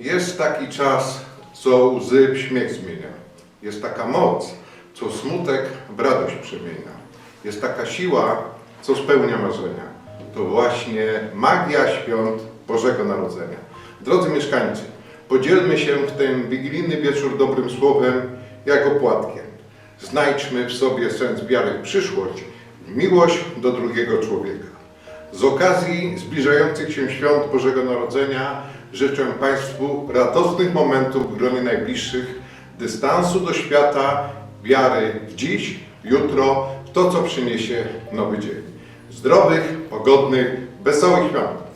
Jest taki czas, co łzy w śmiech zmienia. Jest taka moc, co smutek w radość przemienia. Jest taka siła, co spełnia marzenia. To właśnie magia świąt Bożego Narodzenia. Drodzy mieszkańcy, podzielmy się w ten wigilijny wieczór dobrym słowem, jak opłatkiem. Znajdźmy w sobie sens wiary w przyszłość, miłość do drugiego człowieka. Z okazji zbliżających się świąt Bożego Narodzenia życzę Państwu radosnych momentów w gronie najbliższych, dystansu do świata, wiary w dziś, jutro, w to, co przyniesie nowy dzień. Zdrowych, pogodnych, wesołych świąt!